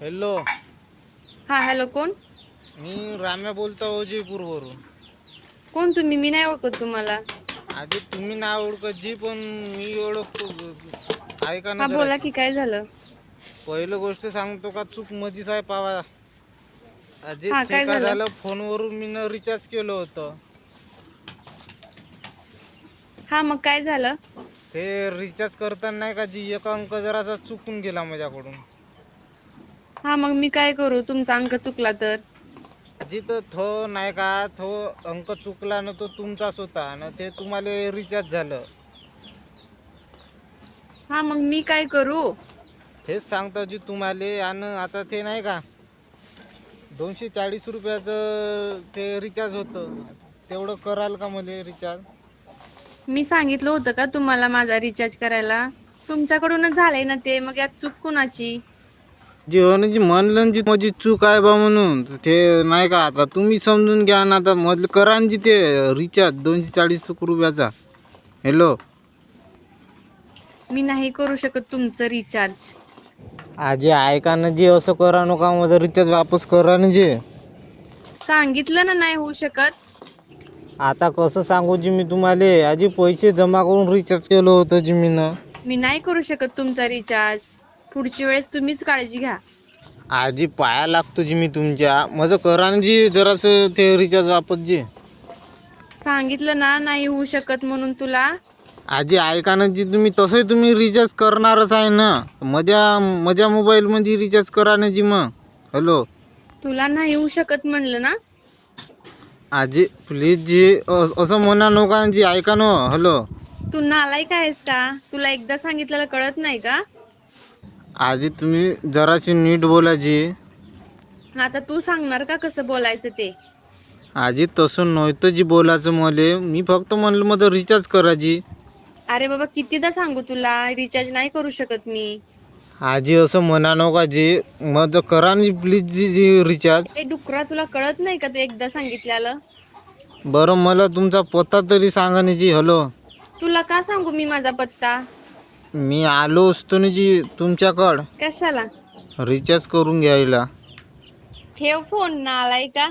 Hello. हा hello कोण? मी राम्या बोलतो अजयपूरवरून कोण तुम्ही? मी नाही ओळखत तुम्हाला. आधी तुम्ही नाव ओळखत जी पण मी ओळखतो. ऐका ना जरा. बोला की काय झालं? पहिलं गोष्ट सांगतो का चूक मधीच आहे पावा. आधी हा, ते काय झालं? झालं फोनवरून मी रिचार्ज केलं होतं. हा मग काय झालं? ते रिचार्ज करताना नाही का जी एक अंक जरासा चुकून गेला माझ्याकडून. हा मग मी काय करू? तुमचा अंक चुकला तर? जिथं थो नाही का थो अंक चुकला ना तो तुमचाच होता ना ते तुम्हाला रिचार्ज झालं. हा मग मी काय करू? तेच सांगतो जी तुम्हाला आणि आता ते नाही का दोनशे चाळीस रुपयाचं ते रिचार्ज होतं. तेवढं कराल का मला रिचार्ज मी सांगितलं होतं का तुम्हाला माझा रिचार्ज करायला? तुमच्याकडूनच झालंय ना ते मग यात चूक कुणाची? जी हो ना जी म्हणलं जी माझी चूक आहे बा म्हणून ते नाही का आता तुम्ही समजून घ्या ना आता मधलं करा ना जी ते रिचार्ज दोनशे चाळीस रुपयाचा. हॅलो मी नाही करू शकत तुमचं रिचार्ज. आजी ऐका ना जी असं करा नका माझं रिचार्ज वापस करा ना जे. सांगितलं ना नाही होऊ शकत. आता कसं सांगू जी मी तुम्हाला? आजी पैसे जमा करून रिचार्ज केलं होतं जी मी ना मी नाही करू शकत तुमचा रिचार्ज. पुढची वेळेस तुम्हीच काळजी घ्या. आजी पाया लागतो जी मी तुमच्या. माझं करा ना जी जरासं ते रिचार्ज वापस जी. सांगितलं ना नाही होऊ शकत म्हणून तुला. आजी ऐका ना जी तुम्ही तसंही तुम्ही रिचार्ज करणारच आहे ना. माझ्या माझ्या मोबाईलमध्ये रिचार्ज करा ना जी मग. हॅलो तुला नाही होऊ शकत म्हणलं ना. आजी प्लीज जी अ- असं म्हणा नका ना जी ऐका ना. हॅलो तू नालायक आहेस का? तुला एकदा सांगितलेलं कळत नाही का? आजी तुम्ही जराशी नीट बोला जी. आता तू सांगणार का कसं बोलायचं ते? आजी तसं नव्हतं जी बोलायचं मले. मी फक्त म्हणलं माझं रिचार्ज करा जी. अरे बाबा कितीदा सांगू तुला? रिचार्ज नाही करू शकत मी. आजी असं म्हणा नका जी. माझं करा ना प्लीज जी जी रिचार्ज ए डुकरा तुला कळत नाही का तू एकदा सांगितलेलं बरं मला तुमचा पत्ता तरी सांगा ना जी. हॅलो तुला का सांगू मी माझा पत्ता? मी आलो असतो ना जी तुमच्याकडं. कशाला? रिचार्ज करून घ्यायला. ठेव फोन नालाय का